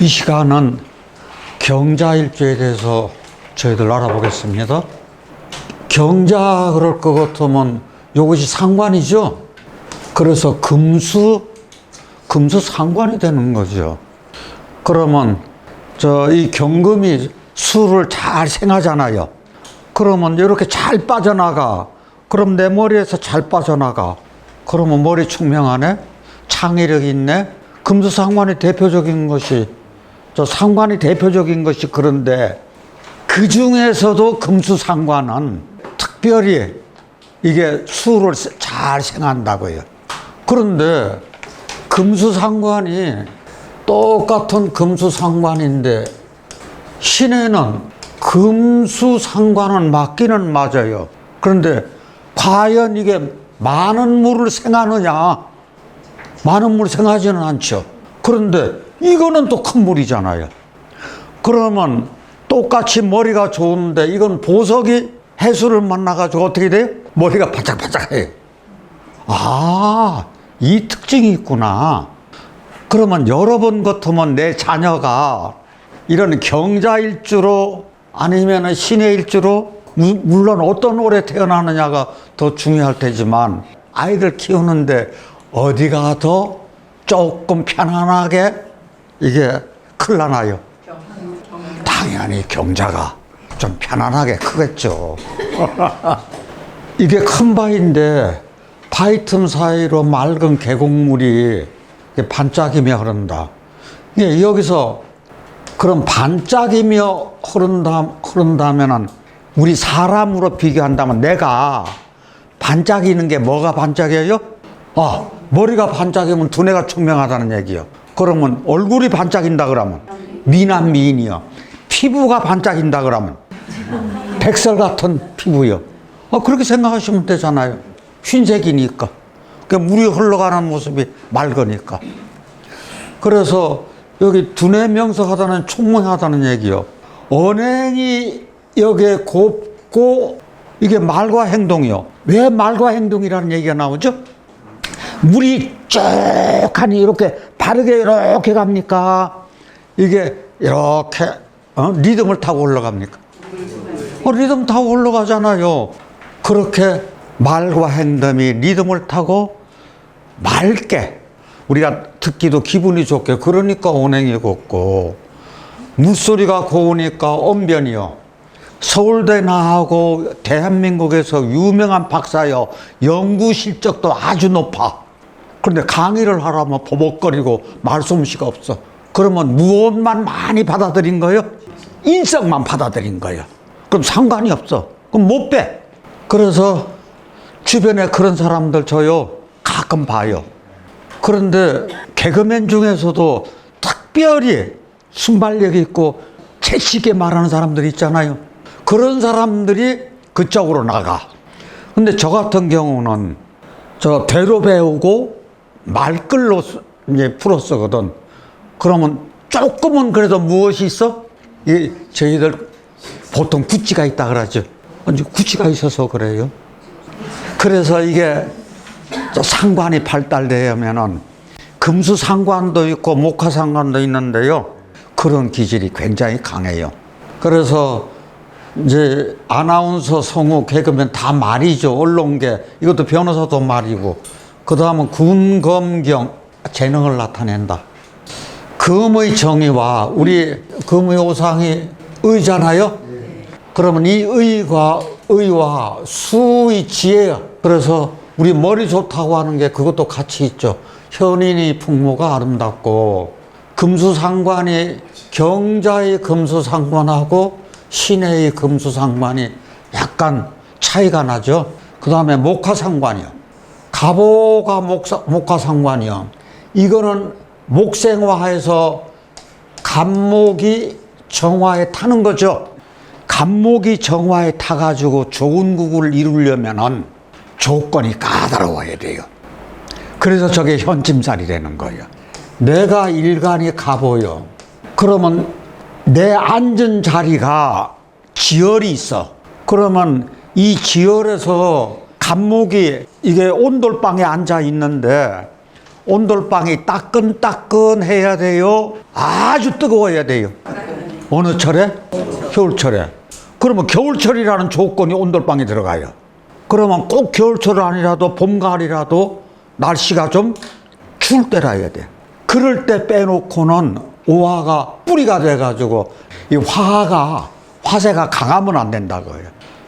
이 시간은 경자일주에 대해서 저희들 알아보겠습니다. 경자 그럴 것 같으면 이것이 상관이죠. 그래서 금수, 금수 상관이 되는 거죠. 그러면 저 이 경금이 수를 잘 생하잖아요. 그러면 이렇게 잘 빠져나가. 그럼 내 머리에서 잘 빠져나가. 그러면 머리 총명하네? 창의력이 있네? 금수 상관이 대표적인 것이 저 상관이 대표적인 것이 그런데 그 중에서도 금수 상관은 특별히 이게 수를 잘 생한다고요. 그런데 금수 상관이 똑같은 금수 상관인데 신에는 금수 상관은 맞기는 맞아요. 그런데 과연 이게 많은 물을 생하느냐? 많은 물 생하지는 않죠. 그런데 이거는 또 큰 물이잖아요. 그러면 똑같이 머리가 좋은데 이건 보석이 해수를 만나가지고 어떻게 돼요? 머리가 바짝바짝해요. 아, 이 특징이 있구나. 그러면 여러분 같으면 내 자녀가 이런 경자일주로 아니면 신의 일주로 무- 물론 어떤 월에 태어나느냐가 더 중요할 테지만 아이들 키우는데 어디가 더 조금 편안하게 이게 클라나요? 당연히 경자가 좀 편안하게 크겠죠. 이게 큰 바위인데 바위 틈 사이로 맑은 계곡물이 반짝이며 흐른다. 예, 여기서 그럼 반짝이며 흐른다, 흐른다면은 우리 사람으로 비교한다면 내가 반짝이는 게 뭐가 반짝여요? 아, 머리가 반짝이면 두뇌가 총명하다는 얘기요. 그러면 얼굴이 반짝인다 그러면 미남 미인이요. 피부가 반짝인다 그러면 백설 같은 피부요. 아, 그렇게 생각하시면 되잖아요. 흰색이니까. 그 물이 흘러가는 모습이 맑으니까. 그래서 여기 두뇌 명석하다는 총명하다는 얘기요. 언행이 여기에 곱고 이게 말과 행동이요. 왜 말과 행동이라는 얘기가 나오죠? 물이 쭉 하니 이렇게 바르게 이렇게 갑니까? 이게 이렇게 어? 리듬을 타고 올라갑니까? 어, 리듬 타고 올라가잖아요. 그렇게 말과 행동이 리듬을 타고 맑게 우리가 듣기도 기분이 좋게 그러니까 언행이 곱고 물소리가 고우니까 언변이요. 서울대 나하고 대한민국에서 유명한 박사요. 연구 실적도 아주 높아. 그런데 강의를 하라면 버벅거리고 말솜씨가 없어. 그러면 무엇만 많이 받아들인 거예요? 인성만 받아들인 거예요. 그럼 상관이 없어. 그럼 못 빼. 그래서 주변에 그런 사람들 저요 가끔 봐요. 그런데 개그맨 중에서도 특별히 순발력 있고 채식게 말하는 사람들 있잖아요. 그런 사람들이 그쪽으로 나가. 근데 저 같은 경우는 저 대로 배우고 말글로 쓰- 이제 풀어 쓰거든. 그러면 조금은 그래도 무엇이 있어? 이 저희들 보통 구찌가 있다 그러죠. 이제 구찌가 있어서 그래요. 그래서 이게 저 상관이 발달되면은 금수 상관도 있고 목화 상관도 있는데요. 그런 기질이 굉장히 강해요. 그래서 이제 아나운서, 성우, 개그맨 다 말이죠. 언론계 이것도 변호사도 말이고 그 다음은 군검경 재능을 나타낸다. 금의 정의와 우리 금의 오상이 의잖아요. 그러면 이 의가 의와 수의 지혜야. 그래서 우리 머리 좋다고 하는 게 그것도 같이 있죠. 현인이 풍모가 아름답고 금수상관이 경자의 금수상관하고 신의 금수상관이 약간 차이가 나죠. 그 다음에 목화상관이요. 가보가 목사, 목화상관이요. 이거는 목생화해서 간목이 정화에 타는 거죠. 간목이 정화에 타가지고 좋은 국을 이루려면은 조건이 까다로워야 돼요. 그래서 저게 현짐살이 되는 거예요. 내가 일간이 가보요. 그러면 내 앉은 자리가 지열이 있어. 그러면 이 지열에서 간목이 이게 온돌방에 앉아 있는데 온돌방이 따끈따끈해야 돼요. 아주 뜨거워야 돼요. 어느 철에? 겨울철에. 그러면 겨울철이라는 조건이 온돌방에 들어가요. 그러면 꼭 겨울철 아니라도 봄, 가을이라도 날씨가 좀 추울 때라 해야 돼. 그럴 때 빼놓고는 오화가 뿌리가 돼가지고 이 화가 화세가 강하면 안 된다고요.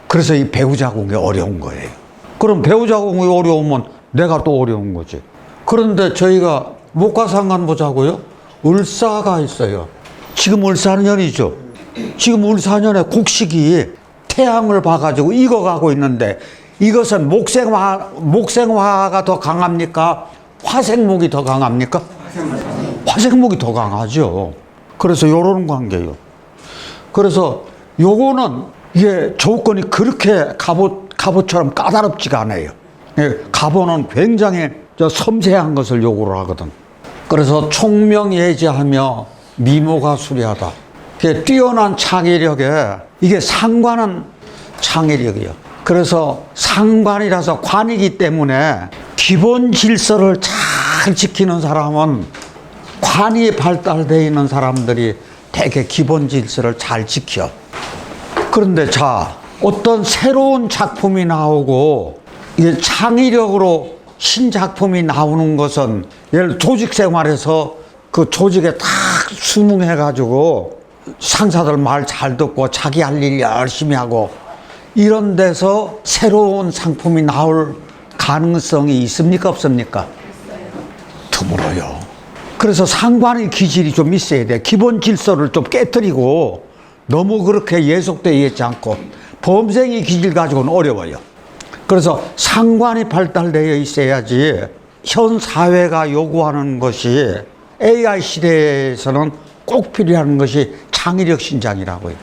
그래서 이 배우 자궁이 어려운 거예요. 그럼 배우 자궁이 어려우면 내가 또 어려운 거지. 그런데 저희가 목화상관 보자고요. 을사가 있어요. 지금 을사년이죠. 지금 을사년에 곡식이 태양을 봐가지고 익어가고 있는데 이것은 목생화 목생화가 더 강합니까? 화생목이 더 강합니까? 화생목이 더 강하죠. 그래서 요런 관계요. 그래서 요거는 이게 조건이 그렇게 갑옷 갑옷처럼 까다롭지가 않아요. 예, 갑옷은 굉장히 저 섬세한 것을 요구를 하거든. 그래서 총명예지하며 미모가 수리하다. 이게 뛰어난 창의력에 이게 상관은 창의력이요. 그래서 상관이라서 관이기 때문에 기본 질서를 잘 지키는 사람은 관이 발달되어 있는 사람들이 되게 기본 질서를 잘 지켜. 그런데 자, 어떤 새로운 작품이 나오고 이게 창의력으로 신작품이 나오는 것은 예를 조직 생활에서 그 조직에 딱 수능해 가지고 상사들 말 잘 듣고 자기 할 일 열심히 하고 이런 데서 새로운 상품이 나올 가능성이 있습니까 없습니까? 드물어요. 그래서 상관의 기질이 좀 있어야 돼. 기본 질서를 좀 깨뜨리고 너무 그렇게 예속되어 있지 않고 범생의 기질 가지고는 어려워요. 그래서 상관이 발달되어 있어야지 현 사회가 요구하는 것이 AI 시대에서는 꼭 필요한 것이 창의력 신장이라고요.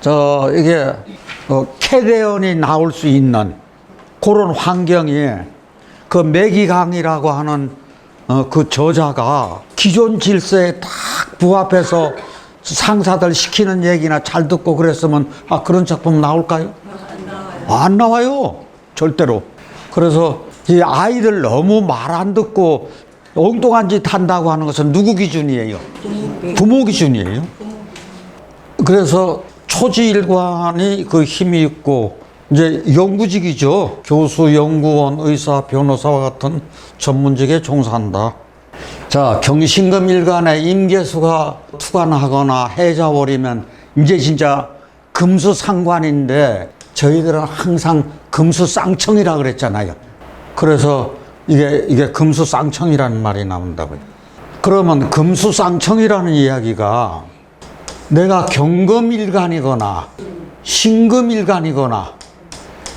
저 이게 어, 캐대언이 나올 수 있는 그런 환경이 그 매기강이라고 하는 어, 그 저자가 기존 질서에 딱 부합해서 상사들 시키는 얘기나 잘 듣고 그랬으면 아 그런 작품 나올까요? 안 나와요. 절대로. 그래서 이 아이들 너무 말 안 듣고 엉뚱한 짓 한다고 하는 것은 누구 기준이에요? 부모 기준이에요. 그래서 초지일관이 그 힘이 있고 이제 연구직이죠. 교수, 연구원, 의사, 변호사와 같은 전문직에 종사한다. 자, 경신금 일간에 임계수가 투관하거나 해자월이면 이제 진짜 금수상관인데 저희들은 항상 금수쌍청이라 그랬잖아요. 그래서 이게 이게 금수쌍청이라는 말이 나온다고요. 그러면 금수쌍청이라는 이야기가 내가 경금일간이거나 신금일간이거나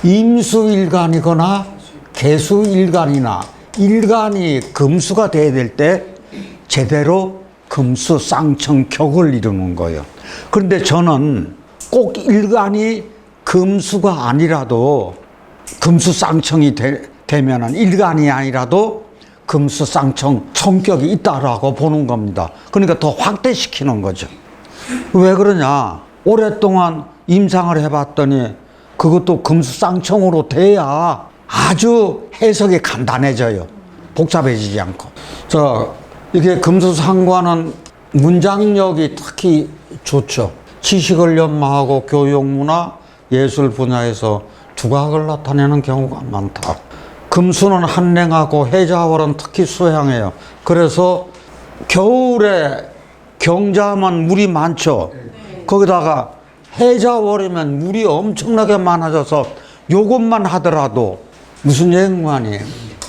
임수일간이거나 개수일간이나 일간이 금수가 돼야 될 때 제대로 금수 쌍청 격을 이루는 거예요. 그런데 저는 꼭 일간이 금수가 아니라도 금수 쌍청이 되, 되면은 일간이 아니라도 금수 쌍청 성격이 있다라고 보는 겁니다. 그러니까 더 확대시키는 거죠. 왜 그러냐? 오랫동안 임상을 해봤더니 그것도 금수 쌍청으로 돼야 아주 해석이 간단해져요. 복잡해지지 않고. 자, 이게 금수상관은 문장력이 특히 좋죠. 지식을 연마하고 교육, 문화, 예술 분야에서 두각을 나타내는 경우가 많다. 금수는 한랭하고 해자월은 특히 수향해요. 그래서 겨울에 경자하면 물이 많죠. 거기다가 해자월이면 물이 엄청나게 많아져서 요것만 하더라도 무슨 얘기만이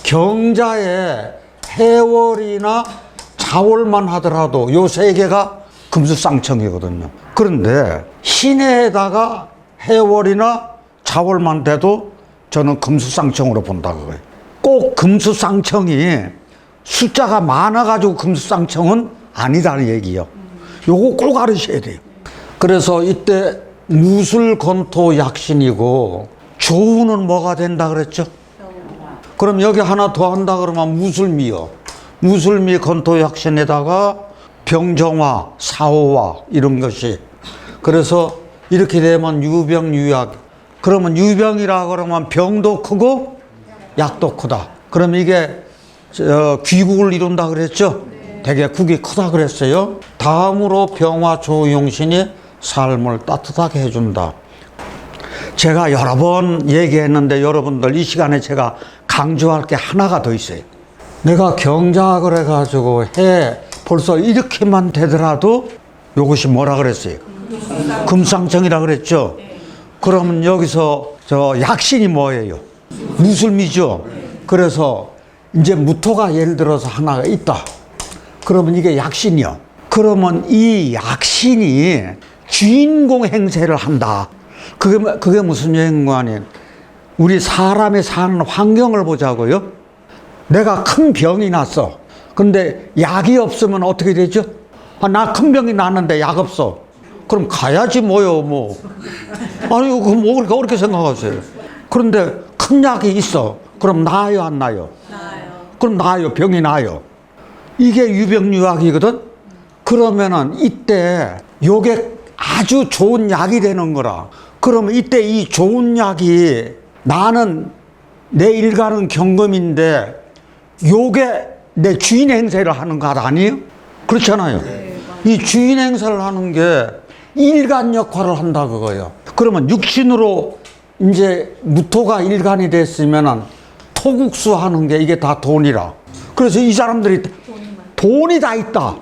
경자에 해월이나 자월만 하더라도 요 세 개가 금수쌍청이거든요. 그런데 신해에다가 해월이나 자월만 돼도 저는 금수쌍청으로 본다 그거예요. 꼭 금수쌍청이 숫자가 많아가지고 금수쌍청은 아니다는 얘기요. 요거 꼭 알으셔야 돼요. 그래서 이때 무술 건토 약신이고 조우는 뭐가 된다 그랬죠? 그럼 여기 하나 더 한다 그러면 무술미요. 무술미 건토 약신에다가 병정화, 사호화 이런 것이 그래서 이렇게 되면 유병유약 그러면 유병이라 그러면 병도 크고 약도 크다. 그럼 이게 저, 귀국을 이룬다 그랬죠? 되게 국이 크다 그랬어요. 다음으로 병화 조용신이 삶을 따뜻하게 해준다. 제가 여러 번 얘기했는데 여러분들 이 시간에 제가 강조할 게 하나가 더 있어요. 내가 경작을 해가지고 해 벌써 이렇게만 되더라도 이것이 뭐라 그랬어요? 금상청이라 그랬죠? 그러면 여기서 저 약신이 뭐예요? 무술미죠? 그래서 이제 무토가 예를 들어서 하나가 있다. 그러면 이게 약신이요. 그러면 이 약신이 주인공 행세를 한다. 그게, 뭐- 그게 무슨 연관이에요? 우리 사람의 사는 환경을 보자고요. 내가 큰 병이 났어. 근데 약이 없으면 어떻게 되죠? 아, 나 큰 병이 났는데 약 없어. 그럼 가야지 뭐요, 뭐. 아니, 그럼 뭐 그렇게 어렵게 생각하세요. 그런데 큰 약이 있어. 그럼 나아요, 안 나요? 그럼 나아요, 병이 나아요. 이게 유병유약이거든? 그러면은 이때 요게 아주 좋은 약이 되는 거라. 그러면 이때 이 좋은 약이 나는 내 일가는 경금인데 요게 내 주인 행세를 하는 것 아니에요? 그렇잖아요. 이 주인 행세를 하는 게 일간 역할을 한다 그거예요. 그러면 육신으로 이제 무토가 일간이 됐으면은 토국수 하는 게 이게 다 돈이라. 그래서 이 사람들이 돈이 다 있다.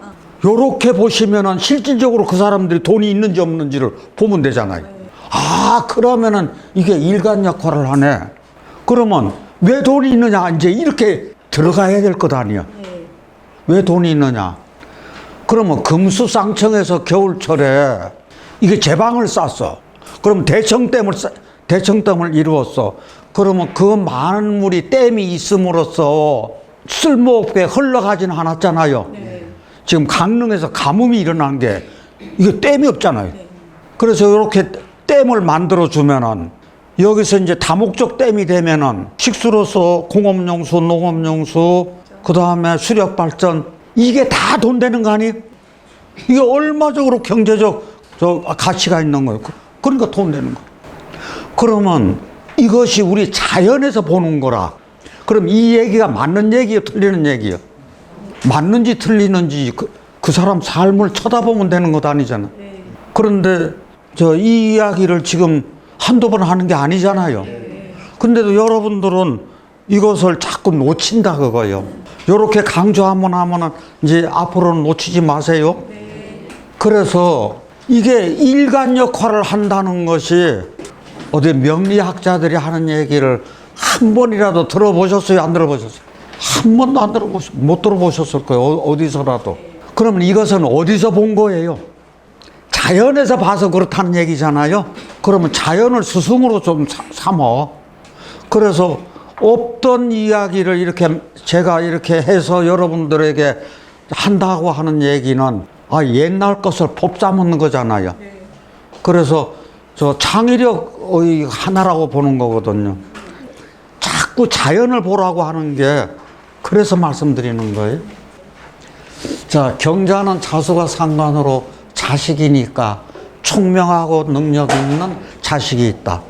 요렇게 보시면은 실질적으로 그 사람들이 돈이 있는지 없는지를 보면 되잖아요. 아, 그러면은 이게 일간 역할을 하네. 그러면 왜 돈이 있느냐? 이제 이렇게 들어가야 될 것 아니야. 왜 돈이 있느냐? 그러면 금수상청에서 겨울철에 이게 제방을 쌌어. 그럼 대청댐을 싸- 대청댐을 이루었어. 그러면 그 많은 물이 댐이 있음으로써 쓸모없게 흘러가지는 않았잖아요. 지금 강릉에서 가뭄이 일어난 게 이게 댐이 없잖아요. 그래서 이렇게 댐을 만들어 주면은 여기서 이제 다목적 댐이 되면은 식수로서 공업용수, 농업용수, 그 다음에 수력 발전 이게 다 돈 되는 거 아니에요? 이게 얼마적으로 경제적 저 가치가 있는 거예요. 그- 그러니까 돈 되는 거. 그러면 이것이 우리 자연에서 보는 거라. 그럼 이 얘기가 맞는 얘기요, 틀리는 얘기요? 맞는지 틀리는지 그, 그 사람 삶을 쳐다보면 되는 것 아니잖아. 그런데 저 이 이야기를 지금 한두 번 하는 게 아니잖아요. 근데도 여러분들은 이것을 자꾸 놓친다 그거요. 요렇게 강조 한번 하면은 이제 앞으로는 놓치지 마세요. 그래서 이게 일간 역할을 한다는 것이 어디 명리학자들이 하는 얘기를 한 번이라도 들어보셨어요? 안 들어보셨어요? 한 번도 안 들어보셨, 못 들어보셨을 거예요. 어- 어디서라도. 그러면 이것은 어디서 본 거예요? 자연에서 봐서 그렇다는 얘기잖아요. 그러면 자연을 스승으로 좀 사- 삼어. 그래서 없던 이야기를 이렇게 제가 이렇게 해서 여러분들에게 한다고 하는 얘기는 아, 옛날 것을 법잡는 거잖아요. 그래서 저 창의력의 하나라고 보는 거거든요. 자꾸 자연을 보라고 하는 게 그래서 말씀드리는 거예요. 자, 경자는 자수가 상관으로 자식이니까 총명하고 능력 있는 자식이 있다.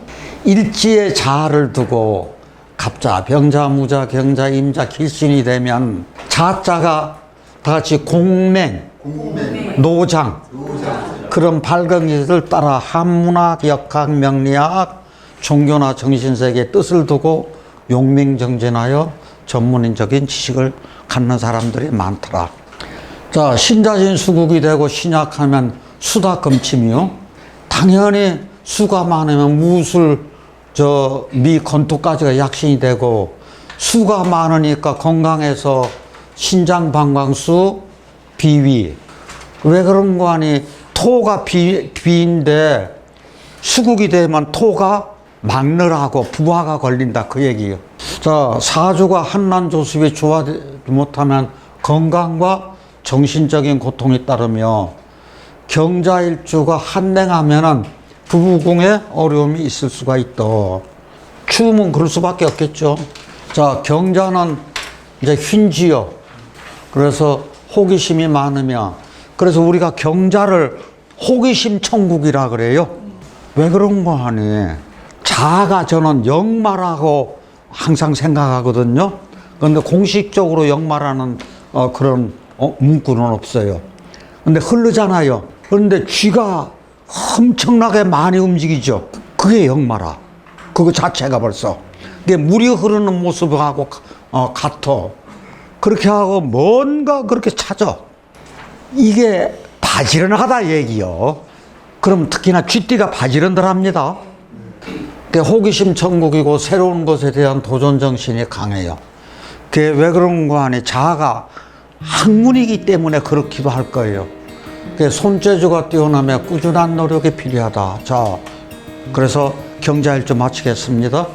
일지의 자를 두고 갑자, 병자, 무자, 경자, 임자, 길신이 되면 자자가 다 같이 공맹, 노장, 그런 밝은 것을 따라 한문학, 역학, 명리학, 종교나 정신세계의 뜻을 두고 용맹정진하여 전문적인 지식을 갖는 사람들이 많더라. 자, 신자진 수국이 되고 신약하면 수다 금침이요. 당연히 수가 많으면 무술, 저, 미 건토까지가 약신이 되고, 수가 많으니까 건강해서 신장 방광수, 비위. 왜 그런 거 아니? 토가 비, 비인데, 수국이 되면 토가 막느라고 부하가 걸린다 그 얘기예요. 자 사주가 한난 조습이 좋아지 못하면 건강과 정신적인 고통이 따르며 경자일주가 한랭하면은 부부궁에 어려움이 있을 수가 있다. 추우면 그럴 수밖에 없겠죠. 자 경자는 이제 휜지요. 그래서 호기심이 많으며 그래서 우리가 경자를 호기심 천국이라 그래요. 왜 그런 거 하니? 자아가 저는 역마라고 항상 생각하거든요. 그런데 공식적으로 역마라는 어, 그런 어, 문구는 없어요. 근데 흐르잖아요. 그런데 쥐가 엄청나게 많이 움직이죠. 그게 역마라. 그거 자체가 벌써. 그게 물이 흐르는 모습하고 어, 같아. 그렇게 하고 뭔가 그렇게 찾아. 이게 바지런하다 얘기요. 그럼 특히나 쥐띠가 바지런들합니다. 그 호기심 천국이고 새로운 것에 대한 도전 정신이 강해요. 그게 왜 그런가 하니 자아가 학문이기 때문에 그렇기도 할 거예요. 그 손재주가 뛰어나며 꾸준한 노력이 필요하다. 자, 그래서 경자일주 마치겠습니다.